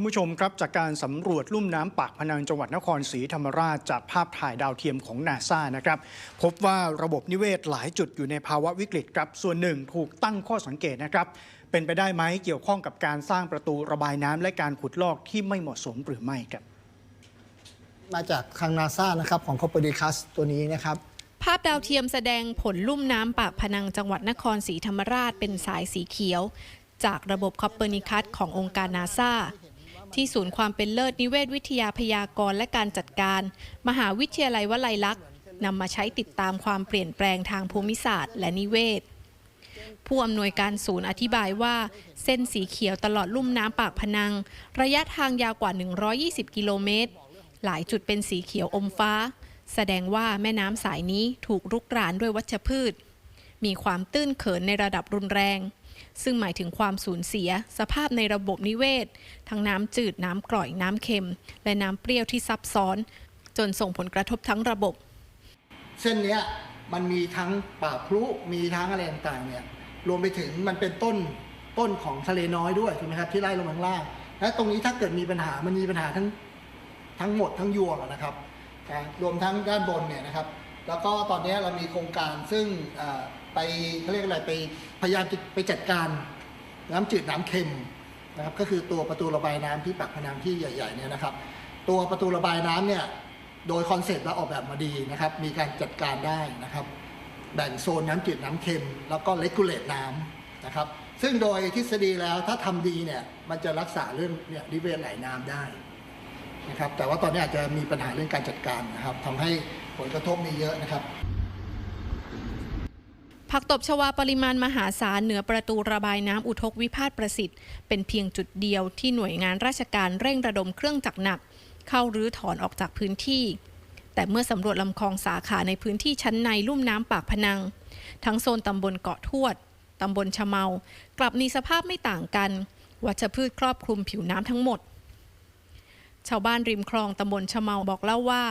านผู้ชมครับจากการสำรวจลุ่มน้ำปากพนังจังหวัดนครศรีธรรมราชจากภาพถ่ายดาวเทียมของนาซานะครับ พบว่าระบบนิเวศหลายจุดอยู่ในภาวะวิกฤตครับ ส่วนหนึ่งถูกตั้งข้อสังเกตนะครับ เป็นไปได้ไหมเกี่ยวข้องกับการสร้างประตูระบายน้ำและการขุดลอกที่ไม่เหมาะสมหรือไม่ครับ มาจากทางนาซานะครับของ Copernicus ตัวนี้นะครับ ภาพดาวเทียมแสดงผลลุ่มน้ำปากพนังจังหวัดนครศรีธรรมราชเป็นสายสีเขียว จากระบบคอปเปอร์นิคัสขององค์การนาซา ที่ศูนย์ความเป็นเลิศนิเวศวิทยาพยากรณ์และการจัดการ มหาวิทยาลัยวลัยลักษณ์นำมาใช้ติดตามความเปลี่ยนแปลงทางภูมิศาสตร์ และนิเวศ ผู้อำนวยการศูนย์อธิบายว่า เส้นสีเขียวตลอดลุ่มน้ำปากพนัง ระยะทางยาวกว่า 120 กิโลเมตร หลายจุดเป็นสีเขียวอมฟ้า แสดงว่าแม่น้ำสายนี้ถูกรุกรานด้วยวัชพืช มีความตื้นเขินในระดับรุนแรง ซึ่งหมายถึงความสูญเสีย สภาพในระบบนิเวศ ทั้งน้ำจืดน้ำกร่อยน้ำเค็ม และน้ำเปรี้ยวที่ซับซ้อน จนส่งผลกระทบทั้งระบบ เส้นเนี้ยมันมีทั้งป่าพลุมีทั้งอะไรต่างๆเนี่ยรวมไปถึงมันเป็นต้นต้นของทะเลน้อยด้วยถูกไหมครับที่ไล่ลงมางล่าง และตรงนี้ถ้าเกิดมีปัญหามันมีปัญหาทั้งทั้งหมดทั้งยวงนะครับรวมทั้งด้านบนเนี่ยนะครับ แล้วก็ตอนนี้เรามีโครงการซึ่งไปเขาเรียกอะไรไปพยายามจะไปจัดการน้ำจืดน้ำเค็มนะครับก็คือตัวประตูระบายน้ำที่ปากพนังที่ใหญ่ๆเนี่ยนะครับ ตัวประตูระบายน้ำเนี่ยโดยคอนเซ็ปต์เราออกแบบมาดีนะครับ มีการจัดการได้นะครับ แบ่งโซนน้ำจืดน้ำเค็ม แล้วก็เลกูเลตน้ำนะครับ ซึ่งโดยทฤษฎีแล้วถ้าทำดีเนี่ยมันจะรักษาเรื่องเนี่ยริเวณไหลน้ำได้ นะครับ แต่ว่าตอนนี้อาจจะมีปัญหาเรื่องการจัดการนะครับทำให้ผลกระทบมีเยอะนะครับผักตบชวาปริมาณมหาศาลเหนือประตูระบายน้ำอุทกวิพาทประสิทธิ์ เป็นเพียงจุดเดียวที่หน่วยงานราชการเร่งระดมเครื่องจักรหนัก เข้ารื้อถอนออกจากพื้นที่ แต่เมื่อสำรวจลำคลองสาขาในพื้นที่ชั้นในลุ่มน้ำปากพนัง ทั้งโซนตำบลเกาะทวดตำบลชะเมา กลับมีสภาพไม่ต่างกัน วัชพืชครอบคลุมผิวน้ำทั้งหมด ชาวบ้านริมคลองตำบลชะเมาบอกเล่าว่า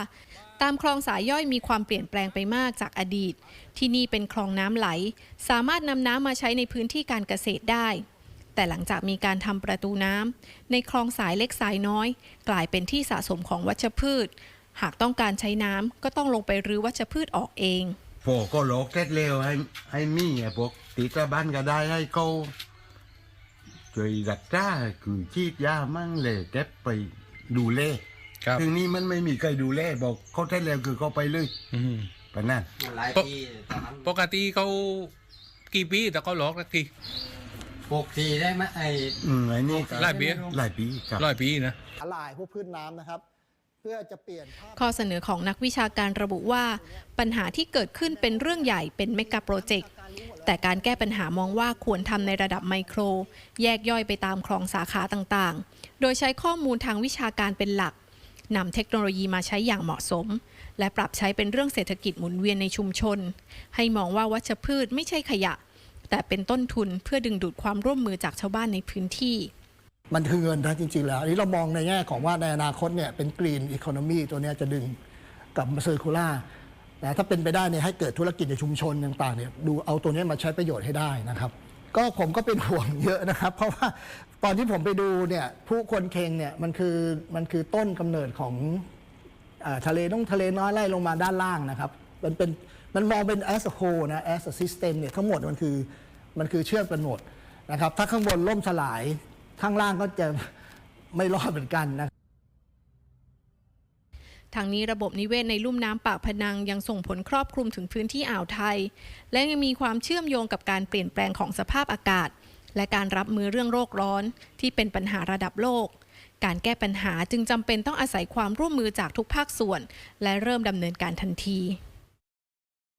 ตามคลองสายย่อยมีความเปลี่ยนแปลงไปมากจากอดีต ที่นี่เป็นคลองน้ำไหล สามารถนำน้ำมาใช้ในพื้นที่การเกษตรได้ แต่หลังจากมีการทำประตูน้ำในคลองสายเล็กสายน้อย กลายเป็นที่สะสมของวัชพืช หากต้องการใช้น้ำก็ต้องลงไปรื้อวัชพืชออกเองพอก็หลอกเสร็จเร็วให้ให้มีไอ้พวกติดระบ้านก็ได้ให้เขาช่วยรักษาคือชีดยามั่งเลยเก็บไป ดูแลครับถึงนี้มันไม่มีใครดูแลบอกเขาเสร็จแล้วคือเขาไปเลยอืมปะนั่นหลายปีตอนนั้นปกติเขากี่ปีแต่เขาหลอกสักทีปกทีได้ไหมไอ้อืมไอ้นี่ก็หลายปีหลายปีครับร้อยปีนะทลายพวกพืชน้ำนะครับ เพื่อจะเปลี่ยนภาพ ข้อเสนอของนักวิชาการระบุว่า ปัญหาที่เกิดขึ้นเป็นเรื่องใหญ่เป็นเมกะโปรเจกต์ แต่การแก้ปัญหามองว่าควรทำในระดับไมโคร แยกย่อยไปตามคลองสาขาต่างๆ โดยใช้ข้อมูลทางวิชาการเป็นหลักนำเทคโนโลยีมาใช้อย่างเหมาะสม และปรับใช้เป็นเรื่องเศรษฐกิจหมุนเวียนในชุมชน ให้มองว่าวัชพืชไม่ใช่ขยะ แต่เป็นต้นทุนเพื่อดึงดูดความร่วมมือจากชาวบ้านในพื้นที่ มันคือเงินนะจริง ๆ แล้ว อันนี้เรามองในแง่ของว่าในอนาคตเนี่ยเป็นกรีนอีโคโนมีตัวเนี้ยจะดึงกับมาเซอร์คูล่า แต่ถ้าเป็นไปได้เนี่ยให้เกิดธุรกิจในชุมชนต่างๆเนี่ยดูเอาตัวนี้มาใช้ประโยชน์ให้ได้นะครับ ก็ผมก็เป็นห่วงเยอะนะครับ เพราะว่าตอนที่ผมไปดูเนี่ยผู้คนเคงเนี่ยมันคือมันคือต้นกำเนิดของอทะเลต้องทะเลน้อยไล่ลงมาด้านล่างนะครับมันเป็นมันมองเป็น as a whole นะ as a system เนี่ยทั้งหมดมันคือมันคือเชื่อมกันหมดนะครับ ถ้าข้างบนล่มสลายข้างล่างก็จะไม่รอดเหมือนกันนะ ทางนี้ระบบนิเวศในลุ่มน้ำปากพนังยังส่งผลครอบคลุมถึงพื้นที่อ่าวไทย และยังมีความเชื่อมโยงกับการเปลี่ยนแปลงของสภาพอากาศ และการรับมือเรื่องโรคร้อน ที่เป็นปัญหาระดับโลก การแก้ปัญหาจึงจำเป็นต้องอาศัยความร่วมมือจากทุกภาคส่วน และเริ่มดำเนินการทันที